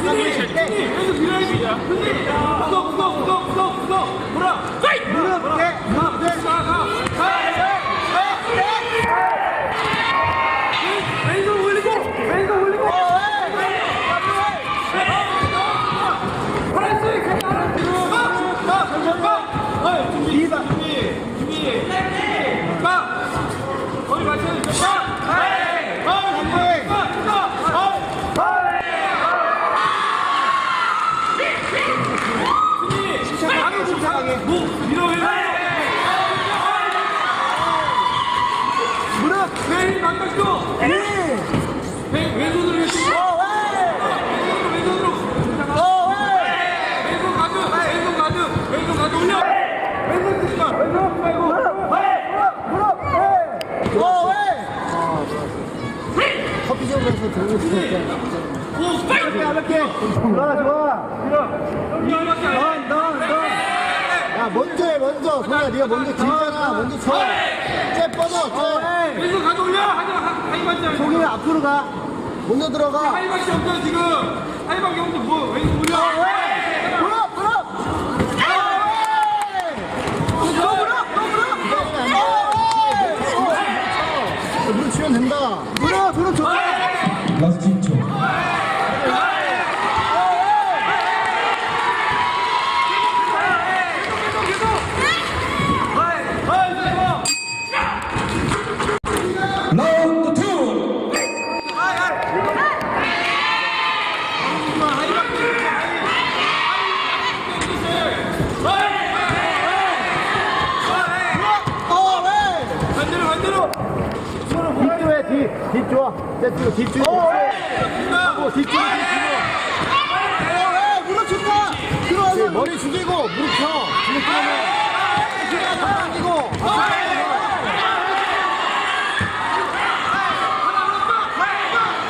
구석 구석 구석 구석 구석 보라 커피숍 가서 들고 있을 오 이렇게 좋아 좋아 이거밖에 안 돼. 넌넌넌야 먼저 해 먼저 소야 송이 앞으로 가 먼저 들어가 하이밖에 없어 지금 하이밖에 없는데 뭐 왼손 올려 무릎 무릎 무릎 치면 된다 좋다 라스트 10초. 뒷 좋아. 뒷조, 뒷조. 하고 뒷조, 뒷조. 어, 무릎 쳤다. 들어와서 머리 숙이고 무릎 쳐. 무릎 쳐. 당기고.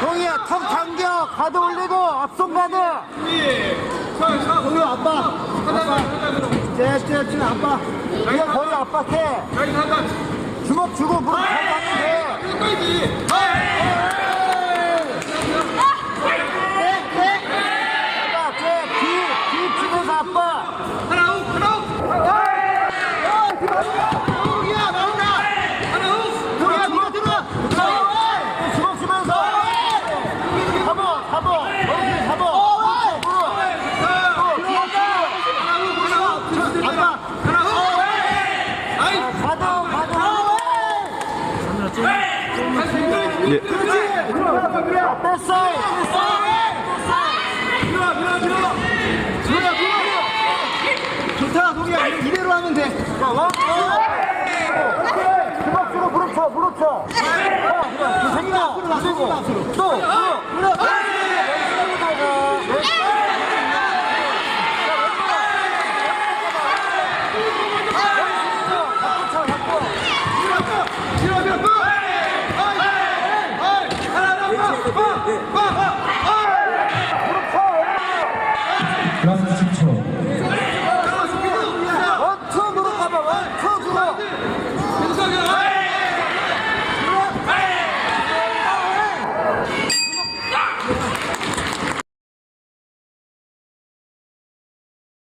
동이야, 턱 당겨. 가드 올리고 앞손 가드. 동이 아빠. 하다가 하다가 쟤, 쟤, 쟤 아빠. 이거 거의 아빠 해. 주먹 주고 무릎 잘 받는 돼. 끝까지 아빠, 쟤, 뒤, 뒤 치면서 아빠. 하나 욱 하나 욱 동이야, 나온다. 하나 욱 들어가 들어가 들어가 주먹 주면서 잡아 잡아 머리 잡아 아빠 하나 욱 아이 가도 가도 들어가 좋다 동이야. 이대로 하면 돼. 와, 주먹 주고 무릎 쳐 무릎 쳐 생이나 앞으로 나서고 또 Lassen Sie